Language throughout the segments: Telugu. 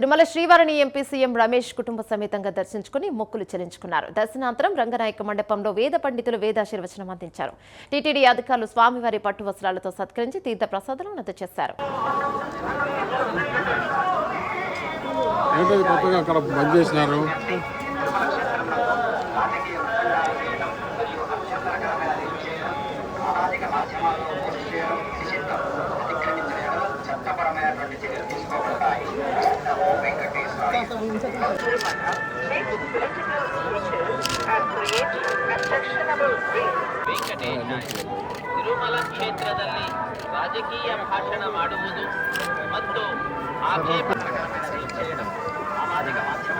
తిరుమల శ్రీవారిని ఎంపీ సీఎం రమేష్ కుటుంబ సమేతంగా దర్శించుకుని మొక్కులు చెల్లించుకున్నారు. దర్శనాంతరం రంగనాయక మండపంలో వేద పండితులు వేదాశీర్వచనం అందించారు. టీటీడీ అధికారులు స్వామివారి పట్టు వస్త్రాలతో సత్కరించి తీర్థ ప్రసాదాలు నత చేశారు అక్కడ ತಿರುಮಲ ಕ್ಷೇತ್ರದಲ್ಲಿ ರಾಜಕೀಯ ಭಾಷಣ ಮಾಡುವುದು ಮತ್ತು ಆಕ್ಷೇಪ ಸಾಮಾಜಿಕ ಮಾಧ್ಯಮ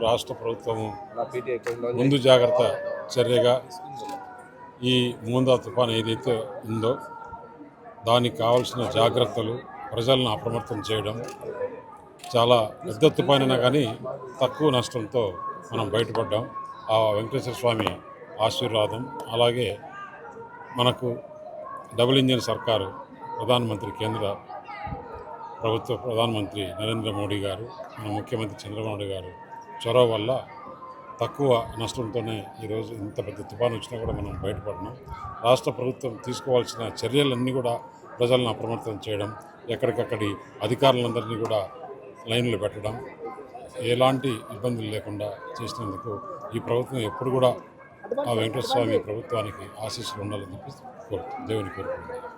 రాష్ట్ర ప్రభుత్వం ముందు జాగ్రత్త చర్యగా ఈ మూందా తుఫాన్ ఏదైతే ఉందో దానికి కావాల్సిన జాగ్రత్తలు ప్రజలను అప్రమత్తం చేయడం చాలా పెద్ద తుఫాన్ అయినా కానీ తక్కువ నష్టంతో మనం బయటపడ్డాం. ఆ వెంకటేశ్వర స్వామి ఆశీర్వాదం అలాగే మనకు డబుల్ ఇంజిన్ సర్కారు ప్రధానమంత్రి కేంద్ర ప్రభుత్వ ప్రధానమంత్రి నరేంద్ర మోడీ గారు మన ముఖ్యమంత్రి చంద్రబాబు నాయుడు గారు చొరవ వల్ల తక్కువ నష్టంతోనే ఈరోజు ఇంత పెద్ద తుఫాను వచ్చినా కూడా మనం బయటపడినాం రాష్ట్ర ప్రభుత్వం తీసుకోవాల్సిన చర్యలన్నీ కూడా ప్రజలను అప్రమత్తం చేయడం ఎక్కడికక్కడి అధికారులందరినీ కూడా లైన్లు పెట్టడం ఎలాంటి ఇబ్బందులు లేకుండా చేసినందుకు ఈ ప్రభుత్వం ఎప్పుడు కూడా ఆ వెంకటేశ్వర స్వామి ప్రభుత్వానికి ఆశీస్సులు ఉండాలని చెప్పి కోరు దేవుని కోరుకుంటున్నాను.